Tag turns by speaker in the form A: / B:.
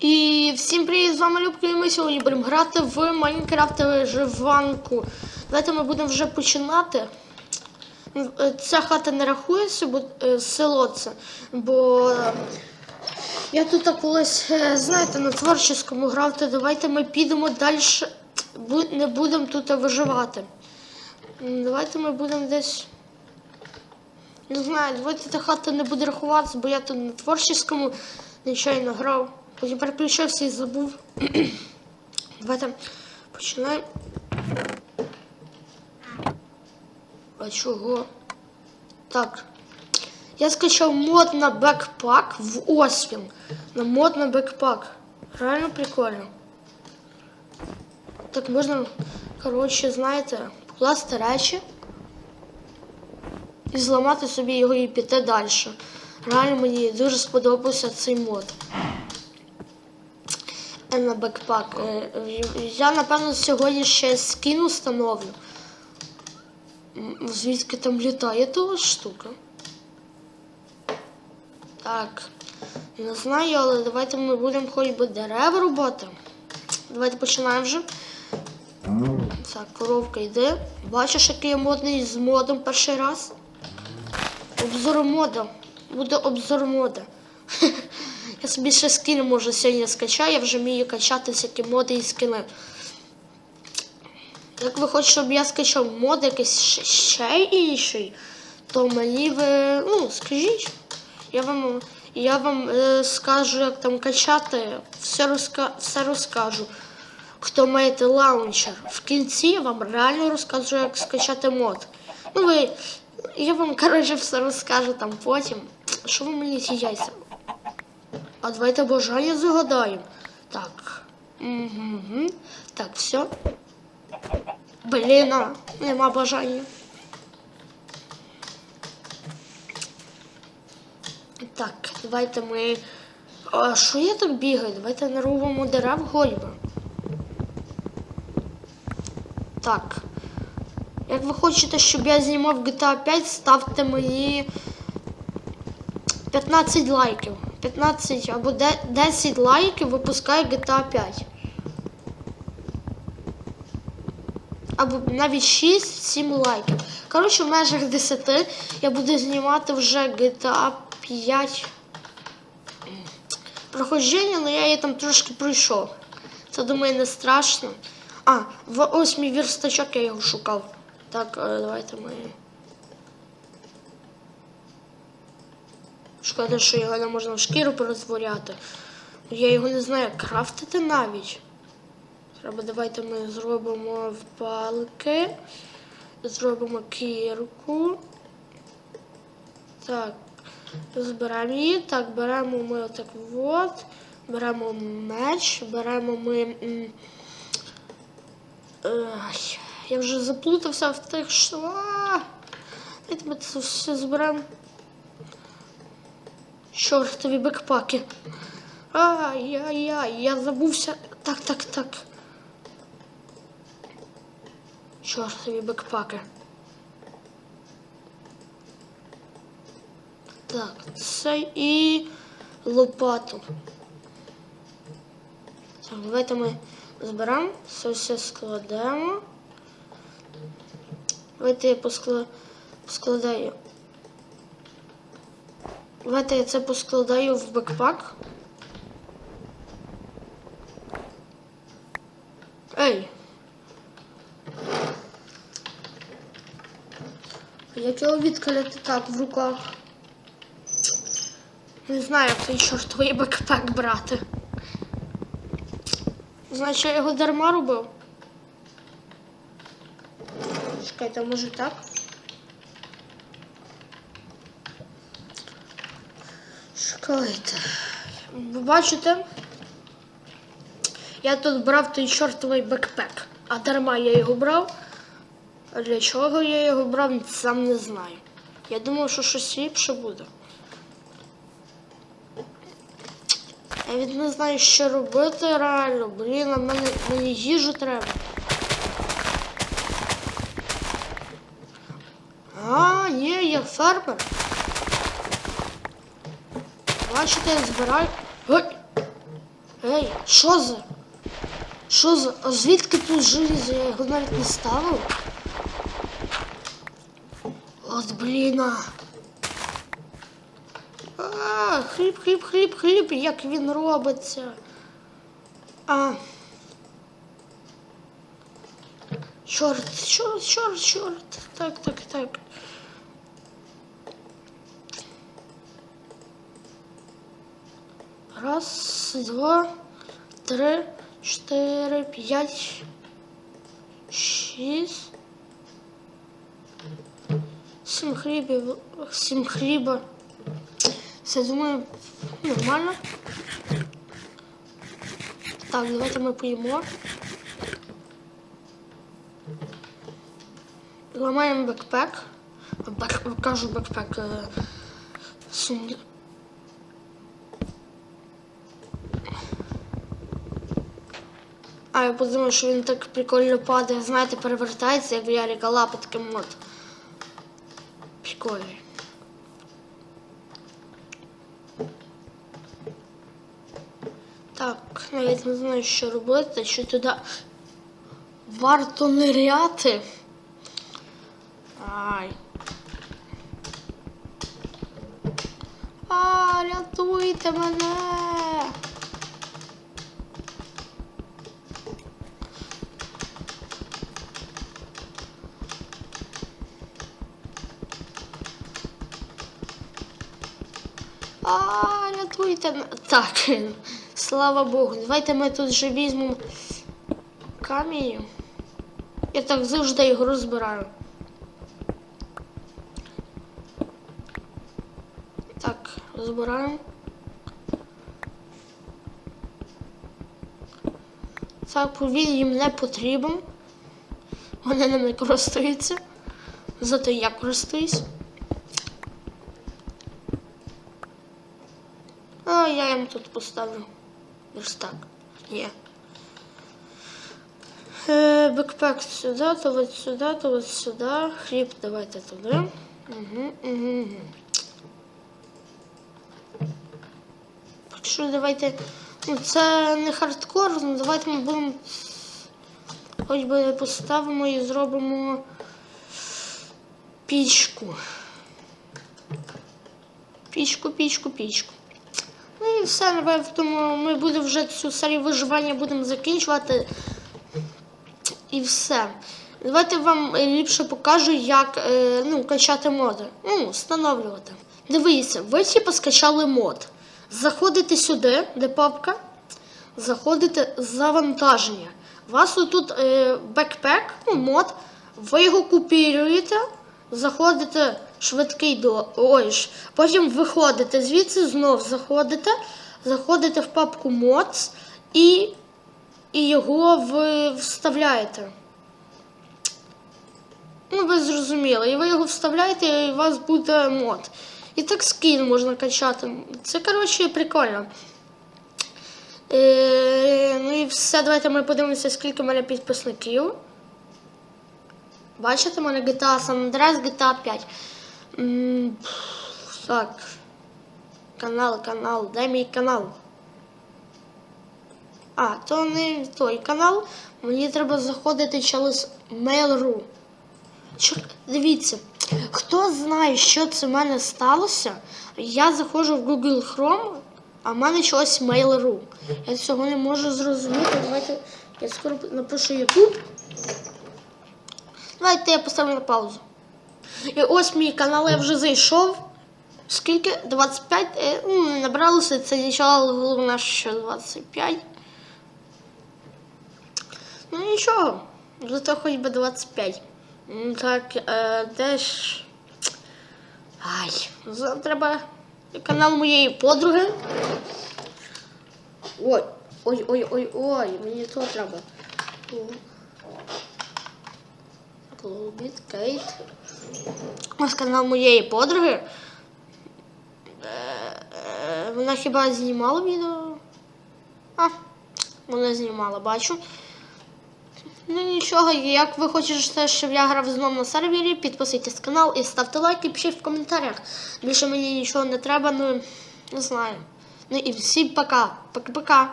A: І всім привіт, з вами Любка, і ми сьогодні будемо грати в Майнкрафт виживанку. Давайте ми будемо вже починати. Е, Ця хата не рахується, бо е, село це. Бо е, я тут колись, знаєте, на творчому грав, то давайте ми підемо далі. Не будемо тут виживати. Давайте ми будемо десь. Не знаю, давайте та хата не буде рахуватися, бо я тут на творчому нечайно грав. Потім переключився і забув. Давайте починаємо. А чого? Так. Я скачав мод на бекпак в Освін. На мод на бекпак. Реально прикольно. Так можна, коротше, знаєте, покласти речі і зламати собі його і піти далі. Реально мені дуже сподобався цей мод. Е, На бекпак. Е, е, Я, напевно, сьогодні ще скін установлю. М, Звідки там літає та штука? Так. Не знаю, але давайте ми будемо хоч би дерева рубати. Давайте починаємо вже. Так, коровка йде. Бачиш, який я модний з модом перший раз? Обзор мода. Буде обзор мода. Я собі ще скини може сьогодні скачаю, я вже вмію качати всякі моди і скини. Як ви хочете, щоб я скачав мод якийсь ще інший, то мені ви, ну, скажіть. Я вам, я вам е, скажу, як там качати, все, розка, все розкажу. Хто маєте лаунчер. В кінці я вам реально розкажу, як скачати мод. Ну ви, я вам, коротше, все розкажу там потім. Що ви мені ці яйця? А давайте бажання загадаємо. Так. Угу. Так, все. Блін, а, нема бажання. Так, давайте ми. А що я так бігаю? Давайте нарубимо дерев гольба. Так. Як ви хочете, щоб я знімав GTA 5, ставте мені 15 лайків. 15 або де- 10 лайків випускає GTA 5. Або навіть 6-7 лайків. Коротше, в межах 10 я буду знімати вже GTA 5 проходження, але я її там трошки пройшов. Це думаю не страшно. А, в ось мій вірстачок я його шукав. Так, е, давайте ми. Шкода, що його не можна в шкіру перетворяти. Я його не знаю, як крафтити навіть. Треба давайте ми зробимо палки. Зробимо кірку. Так. Зберемо її. Так, беремо ми отак от. Беремо меч, беремо ми. м, я вже заплутався в тих швах. Давайте ми це все зберемо. Чортові бекпаки. Ай-яй-яй, я забувся. Так, так, так. Чортові бекпаки. Так, це і лопату. Так, давайте ми зберемо, це все складемо. Давайте я поскла... поскладаю. Давайте я це поскладаю в бекпак. Ей! Як його відкрити так в руках? Не знаю, як цей чортовий бекпак брати. Значить, я його дарма робив. Чекайте, може так? Чекайте. Ви бачите? Я тут брав той чортовий бекпек. А дарма я його брав. А для чого я його брав, сам не знаю. Я думав, що щось ліпше буде. Я від не знаю, що робити реально. Блін, а мене, мені їжу треба. А, ні, я фермер. Бачите, я збираю. Ой! Ей, що за? Що за? А звідки тут желізо? Я його навіть не ставив. От блін. а. А, хліб, хліб, хліб, хліб, як він робиться. А. Чорт, чорт, чорт, чорт. Так, так, так. Раз, два, три, чотири, п'ять, шість. Сім хлібів, сім хліба. Все, думаю, нормально. Так, давайте ми поїмо. Ламаємо бекпек. Бек, кажу бекпек. е, Сум... А я подумав, що він так прикольно падає, знаєте, перевертається, як в Яріка лапи таким от. Прикольно. Так, навіть не знаю, що робити, що туди варто ниряти. Ай. А, рятуйте мене. А, рятуйте мене. Так, слава Богу. Давайте ми тут вже візьмемо камінь. Я так завжди його розбираю. Так, розбираємо. Так, повір їм не потрібен. Вони ним не користуються. Зато я користуюсь. Я їм тут поставлю. Верстак. Є. Е, бекпек сюди, то от сюди, то от сюди. Хліб давайте туди. Угу, угу, угу. Що давайте. Ну, це не хардкор, ну давайте ми будемо. Хоч би поставимо і зробимо пічку. Пічку, пічку, пічку. І напевно, тому ми будемо вже цю серію виживання будемо закінчувати. І все. Давайте вам ліпше покажу, як е, ну, качати моди. Ну, встановлювати. Дивіться, ви типу скачали мод. Заходите сюди, де папка, заходите завантаження. У вас тут е, бекпек, ну, мод, ви його купіруєте, заходите швидкий до. Ой, потім виходите звідси, знов заходите, заходите в папку mods і, і його ви вставляєте. Ну, ви зрозуміли. І ви його вставляєте, і у вас буде мод. І так скін можна качати. Це, коротше, прикольно. Е, ну і все, давайте ми подивимося, скільки в мене підписників. Бачите, в мене GTA San Andreas, GTA 5. М, Так. Канал, канал. Де мій канал? А, то не той канал. Мені треба заходити через Mail.ru. Чор... Дивіться, хто знає, що це в мене сталося, я заходжу в Google Chrome, а в мене чогось Mail.ru. Я цього не можу зрозуміти. Давайте я скоро напишу YouTube. Давайте я поставлю на паузу. І ось мій канал, я вже зайшов. Скільки? 25? Е, ну, набралося, це нічого, головне, що 25. Ну нічого, зато хоч би 25. Так, е, де ж. Ай, треба канал моєї подруги. Ой, ой, ой, ой, ой, мені то треба. Клубіт, Кейт. Ось канал моєї подруги. Е, е, Вона хіба знімала відео? А, вона знімала, бачу. Ну нічого, як ви хочете, щоб я грав знову на сервері, підписуйтесь на канал і ставте лайк і пишіть в коментарях. Більше мені нічого не треба, ну не знаю. Ну і всім пока. Пока-пока.